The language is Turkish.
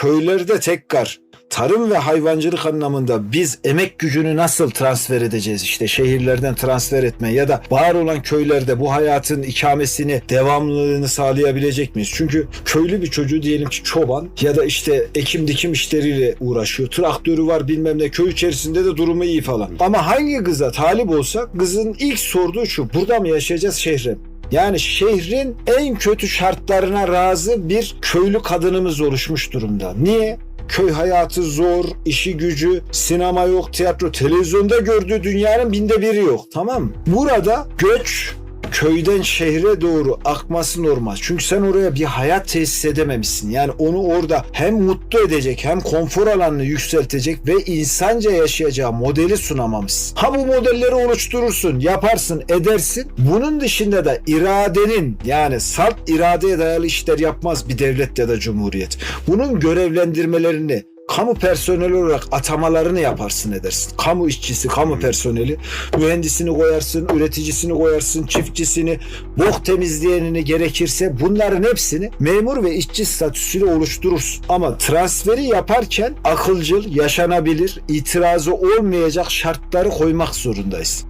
köylerde tekrar tarım ve hayvancılık anlamında biz emek gücünü nasıl transfer edeceğiz işte şehirlerden transfer etme ya da var olan köylerde bu hayatın ikamesini devamlılığını sağlayabilecek miyiz? Çünkü köylü bir çocuğu diyelim ki çoban ya da işte ekim dikim işleriyle uğraşıyor. Traktörü var bilmem ne köy içerisinde de durumu iyi falan. Ama hangi kıza talip olsak kızın ilk sorduğu şu burada mı yaşayacağız şehre? Yani şehrin en kötü şartlarına razı bir köylü kadınımız oluşmuş durumda. Niye? Köy hayatı zor, işi gücü, sinema yok, tiyatro, televizyonda gördüğü dünyanın binde biri yok. Tamam mı? Burada göç köyden şehre doğru akması normal. Çünkü sen oraya bir hayat tesis edememişsin. Yani onu orada hem mutlu edecek hem konfor alanını yükseltecek ve insanca yaşayacağı modeli sunamamışsın. Ha bu modelleri oluşturursun, yaparsın, edersin. Bunun dışında da iradenin yani salt iradeye dayalı işler yapmaz bir devlet ya da cumhuriyet. Bunun görevlendirmelerini kamu personeli olarak atamalarını yaparsın edersin. Kamu işçisi, kamu personeli, mühendisini koyarsın, üreticisini koyarsın, çiftçisini, bok temizleyenini gerekirse bunların hepsini memur ve işçi statüsüyle oluşturursun. Ama transferi yaparken akılcıl, yaşanabilir, itirazı olmayacak şartları koymak zorundayız.